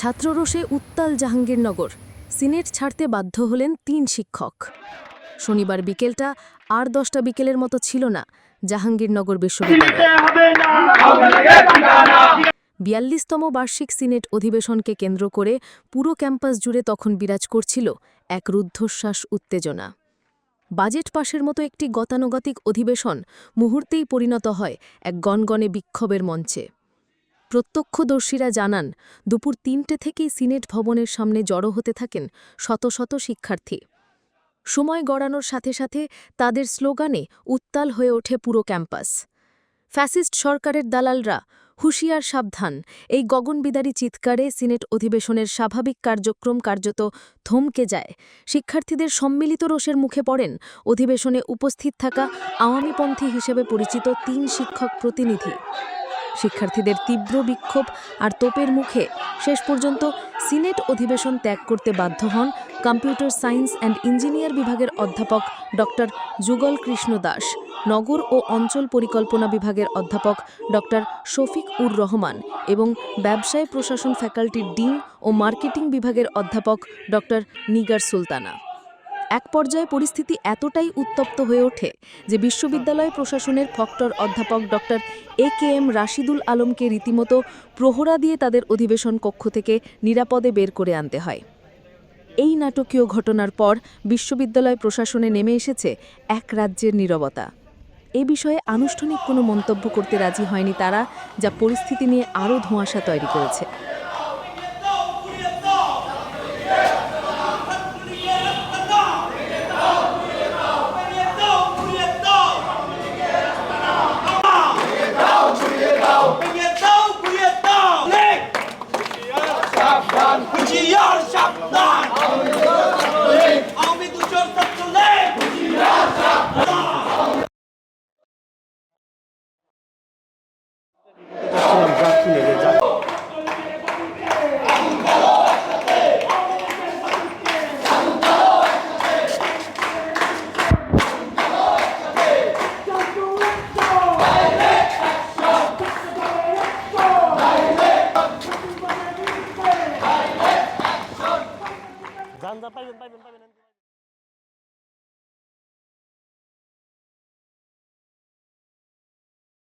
ছাত্ররোষে উত্তাল জাহাঙ্গীরনগর। সিনেট ছাড়তে বাধ্য হলেন তিন শিক্ষক। শনিবার বিকেলটা আর দশটা বিকেলের মতো ছিল না জাহাঙ্গীরনগর বিশ্ববিদ্যালয়। বিয়াল্লিশতম বার্ষিক সিনেট অধিবেশনকে কেন্দ্র করে পুরো ক্যাম্পাস জুড়ে তখন বিরাজ করছিল এক রুদ্ধশ্বাস উত্তেজনা। বাজেট পাশের মতো একটি গতানুগতিক অধিবেশন মুহূর্তেই পরিণত হয় এক গনগনে বিক্ষোভের মঞ্চে। প্রত্যক্ষদর্শীরা জানান, দুপুর তিনটে থেকেই সিনেট ভবনের সামনে জড়ো হতে থাকেন শত শত শিক্ষার্থী। সময় গড়ানোর সাথে সাথে তাদের স্লোগানে উত্তাল হয়ে ওঠে পুরো ক্যাম্পাস। ফ্যাসিস্ট সরকারের দালালরা, হুঁশিয়ার সাবধান, এই গগনবিদারী চিৎকারে সিনেট অধিবেশনের স্বাভাবিক কার্যক্রম কার্যত থমকে যায়। শিক্ষার্থীদের সম্মিলিত রোষের মুখে পড়েন অধিবেশনে উপস্থিত থাকা আওয়ামীপন্থী হিসেবে পরিচিত তিন শিক্ষক প্রতিনিধি। শিক্ষার্থীদের তীব্র বিক্ষোভ আর তোপের মুখে শেষ পর্যন্ত সিনেট অধিবেশন ত্যাগ করতে বাধ্য হন কম্পিউটার সায়েন্স অ্যান্ড ইঞ্জিনিয়ার বিভাগের অধ্যাপক ড যুগল কৃষ্ণ দাস, নগর ও অঞ্চল পরিকল্পনা বিভাগের অধ্যাপক ড শফিক উর রহমান এবং ব্যবসায় প্রশাসন ফ্যাকাল্টির ডিন ও মার্কেটিং বিভাগের অধ্যাপক ড নিগার সুলতানা। এক পর্যায়ে পরিস্থিতি এতটাই উত্তপ্ত হয়ে ওঠে যে বিশ্ববিদ্যালয় প্রশাসনের ফক্টর অধ্যাপক doctor A K M Rashidul আলমকে রীতিমতো প্রহরা দিয়ে তাদের অধিবেশন কক্ষ থেকে নিরাপদে বের করে আনতে হয়। এই নাটকীয় ঘটনার পর বিশ্ববিদ্যালয় প্রশাসনে নেমে এসেছে এক রাজ্যের নীরবতা। এ বিষয়ে আনুষ্ঠানিক কোনো মন্তব্য করতে রাজি হয়নি তারা, যা পরিস্থিতি নিয়ে আরও ধোঁয়াশা তৈরি করেছে। হুঁশিয়ার সাবধান। আমি দুজন ছাত্র লেখ যান যান পাইবেন পাইবেন পাইবেন।